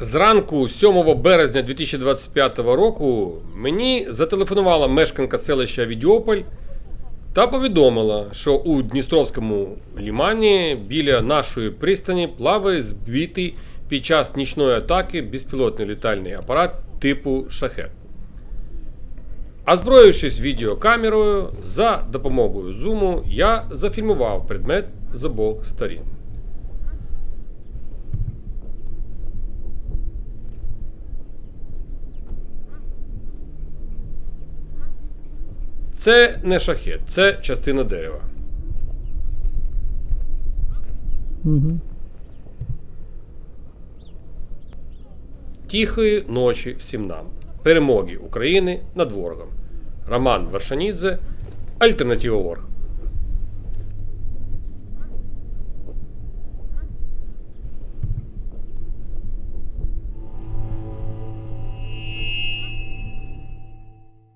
Зранку 7 березня 2025 року мені зателефонувала мешканка селища Відьополь та повідомила, що у Дністровському лімані біля нашої пристані плаває збитий під час нічної атаки безпілотний літальний апарат типу шахет. Озброївшись відеокамерою, за допомогою зуму я зафільмував предмет з обох сторін. Це не шахет, це частина дерева. Угу. Тихої ночі всім нам. Перемоги України над ворогом. Роман Варшанідзе, Альтернатива Орг.